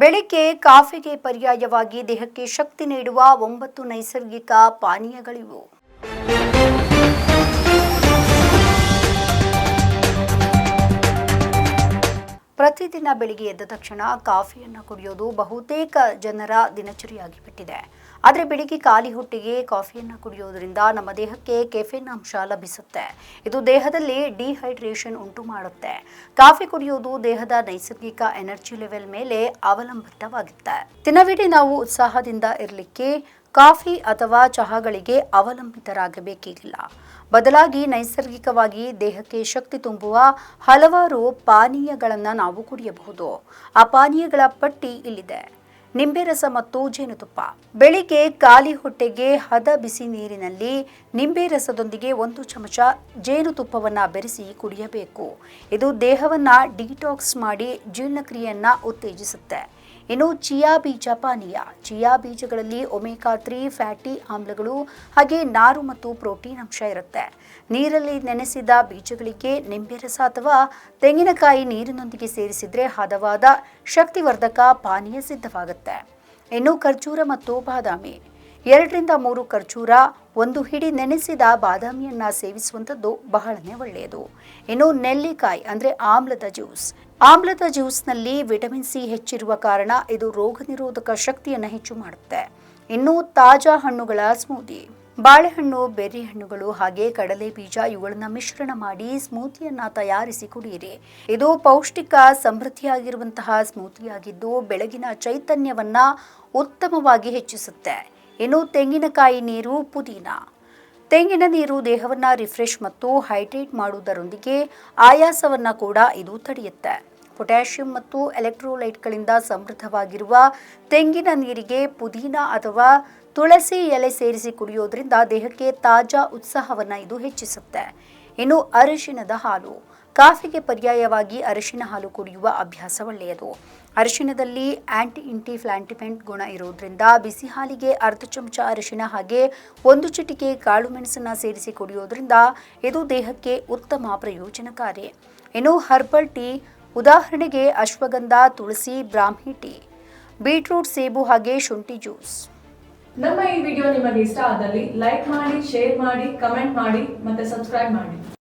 ಬೆಳಿಗ್ಗೆ ಕಾಫಿಗೆ ಪರ್ಯಾಯವಾಗಿ ದೇಹಕ್ಕೆ ಶಕ್ತಿ ನೀಡುವ ಒಂಬತ್ತು ನೈಸರ್ಗಿಕ ಪಾನೀಯಗಳಿವು. ಪ್ರತಿದಿನ ಬೆಳಿಗ್ಗೆ ಎದ್ದ ತಕ್ಷಣ ಕಾಫಿಯನ್ನು ಕುಡಿಯೋದು ಬಹುತೇಕ ಜನರ ದಿನಚರಿಯಾಗಿ ಬಿಟ್ಟಿದೆ ಆದರೆ ಬೆಳಿಗ್ಗೆ ಖಾಲಿ ಹೊಟ್ಟೆಗೆ ಕಾಫಿಯನ್ನು ಕುಡಿಯೋದ್ರಿಂದ ನಮ್ಮ ದೇಹಕ್ಕೆ ಕೆಫೆನ್ ಅಂಶ ಲಭಿಸುತ್ತೆ. ಇದು ದೇಹದಲ್ಲಿ ಡಿಹೈಡ್ರೇಷನ್ ಉಂಟು ಮಾಡುತ್ತೆ. ಕಾಫಿ ಕುಡಿಯೋದು ದೇಹದ ನೈಸರ್ಗಿಕ ಎನರ್ಜಿ ಲೆವೆಲ್ ಮೇಲೆ ಅವಲಂಬಿತವಾಗುತ್ತೆ ದಿನವಿಡೀ ನಾವು ಉತ್ಸಾಹದಿಂದ ಇರಲಿಕ್ಕೆ ಕಾಫಿ ಅಥವಾ ಚಹಾಗಳಿಗೆ ಅವಲಂಬಿತರಾಗಬೇಕಿಲ್ಲ. ಬದಲಾಗಿ ನೈಸರ್ಗಿಕವಾಗಿ ದೇಹಕ್ಕೆ ಶಕ್ತಿ ತುಂಬುವ ಹಲವಾರು ಪಾನೀಯಗಳನ್ನು ನಾವು ಕುಡಿಯಬಹುದು. ಆ ಪಾನೀಯಗಳ ಪಟ್ಟಿ ಇಲ್ಲಿದೆ. ನಿಂಬೆ ರಸ ಮತ್ತು ಜೇನುತುಪ್ಪ. ಬೆಳಿಗ್ಗೆ ಖಾಲಿ ಹೊಟ್ಟೆಗೆ ಹದ ಬಿಸಿ ನೀರಿನಲ್ಲಿ ನಿಂಬೆ ರಸದೊಂದಿಗೆ ಒಂದು ಚಮಚ ಜೇನುತುಪ್ಪವನ್ನು ಬೆರೆಸಿ ಕುಡಿಯಬೇಕು. ಇದು ದೇಹವನ್ನು ಡಿಟಾಕ್ಸ್ ಮಾಡಿ ಜೀರ್ಣಕ್ರಿಯೆಯನ್ನು ಉತ್ತೇಜಿಸುತ್ತೆ. ಇನ್ನು ಚಿಯಾ ಬೀಜ, ಪಾನೀಯ. ಚಿಯಾ ಬೀಜಗಳಲ್ಲಿ ಒಮೆಗಾ ತ್ರೀ ಫ್ಯಾಟಿ ಆಮ್ಲಗಳು ಹಾಗೆ ನಾರು ಮತ್ತು ಪ್ರೋಟೀನ್ ಅಂಶ ಇರುತ್ತೆ. ನೀರಲ್ಲಿ ನೆನೆಸಿದ ಬೀಜಗಳಿಗೆ ನಿಂಬೆ ರಸ ಅಥವಾ ತೆಂಗಿನಕಾಯಿ ನೀರಿನೊಂದಿಗೆ ಸೇರಿಸಿದ್ರೆ ಹದವಾದ ಶಕ್ತಿವರ್ಧಕ ಪಾನೀಯ ಸಿದ್ಧವಾಗುತ್ತೆ. ಇನ್ನು ಖರ್ಜೂರ ಮತ್ತು ಬಾದಾಮಿ. ಎರಡರಿಂದ ಮೂರು ಖರ್ಜೂರ, ಒಂದು ಹಿಡಿ ನೆನೆಸಿದ ಬಾದಾಮಿಯನ್ನ ಸೇವಿಸುವಂಥದ್ದು ಬಹಳನೇ ಒಳ್ಳೆಯದು. ಇನ್ನು ನೆಲ್ಲಿಕಾಯಿ ಅಂದ್ರೆ ಆಮ್ಲದ ಜ್ಯೂಸ್. ಆಮ್ಲದ ಜ್ಯೂಸ್ನಲ್ಲಿ ವಿಟಮಿನ್ ಸಿ ಹೆಚ್ಚಿರುವ ಕಾರಣ ಇದು ರೋಗ ನಿರೋಧಕ ಶಕ್ತಿಯನ್ನು ಹೆಚ್ಚು ಮಾಡುತ್ತೆ. ಇನ್ನು ತಾಜಾ ಹಣ್ಣುಗಳ ಸ್ಮೂದಿ. ಬಾಳೆಹಣ್ಣು, ಬೆರ್ರಿ ಹಣ್ಣುಗಳು ಹಾಗೆ ಕಡಲೆ ಬೀಜ ಇವುಗಳನ್ನು ಮಿಶ್ರಣ ಮಾಡಿ ಸ್ಮೂತಿಯನ್ನ ತಯಾರಿಸಿ ಕುಡಿಯಿರಿ ಇದು ಪೌಷ್ಟಿಕ ಸಮೃದ್ಧಿಯಾಗಿರುವಂತಹ ಸ್ಮೂತಿಯಾಗಿದ್ದು ಬೆಳಗಿನ ಚೈತನ್ಯವನ್ನ ಉತ್ತಮವಾಗಿ ಹೆಚ್ಚಿಸುತ್ತೆ. ಇನ್ನು ತೆಂಗಿನಕಾಯಿ ನೀರು, ಪುದೀನ. ತೆಂಗಿನ ನೀರು ದೇಹವನ್ನ ರಿಫ್ರೆಶ್ ಮತ್ತು ಹೈಡ್ರೇಟ್ ಮಾಡುವುದರೊಂದಿಗೆ ಆಯಾಸವನ್ನ ಕೂಡ ಇದು ತಡೆಯುತ್ತೆ. ಪೊಟ್ಯಾಷಿಯಂ ಮತ್ತು ಎಲೆಕ್ಟ್ರೋಲೈಟ್ಗಳಿಂದ ಸಮೃದ್ಧವಾಗಿರುವ ತೆಂಗಿನ ನೀರಿಗೆ ಪುದೀನ ಅಥವಾ ತುಳಸಿ ಎಲೆ ಸೇರಿಸಿ ಕುಡಿಯೋದ್ರಿಂದ ದೇಹಕ್ಕೆ ತಾಜಾ ಉತ್ಸಾಹವನ್ನ ಇದು ಹೆಚ್ಚಿಸುತ್ತೆ. ಇನ್ನು ಅರಿಶಿಣದ ಹಾಲು. ಕಾಫಿಗೆ ಪರ್ಯಾಯವಾಗಿ ಅರಿಶಿನ ಹಾಲು ಕುಡಿಯುವ ಅಭ್ಯಾಸ ಒಳ್ಳೆಯದು. ಅರಿಶಿಣದಲ್ಲಿ ಆಂಟಿ ಫ್ಲಾಂಟಿಪೆಂಟ್ ಗುಣ ಇರುವುದರಿಂದ ಬಿಸಿ ಹಾಲಿಗೆ ಅರ್ಧ ಚಮಚ ಅರಿಶಿನ ಹಾಗೆ ಒಂದು ಚಿಟಿಕೆ ಕಾಳು ಮೆಣಸನ್ನ ಸೇರಿಸಿ ಕುಡಿಯೋದ್ರಿಂದ ಇದು ದೇಹಕ್ಕೆ ಉತ್ತಮ ಪ್ರಯೋಜನಕಾರಿ. ಇನ್ನು ಹರ್ಬಲ್ ಟೀ ಉದಾಹರಣೆಗೆ ಅಶ್ವಗಂಧ, ತುಳಸಿ, ಬ್ರಾಹ್ಮಿ ಟೀ ಬೀಟ್ರೂಟ್ ಸೇಬು ಹಾಗೆ ಶುಂಠಿ ಜ್ಯೂಸ್ ನಮ್ಮ ಈ ವಿಡಿಯೋ ನಿಮಗೆ ಇಷ್ಟ ಆದಲ್ಲಿ ಲೈಕ್ ಮಾಡಿ ಶೇರ್ ಮಾಡಿ ಕಮೆಂಟ್ ಮಾಡಿ ಮತ್ತೆ ಸಬ್ಸ್ಕ್ರೈಬ್ ಮಾಡಿ.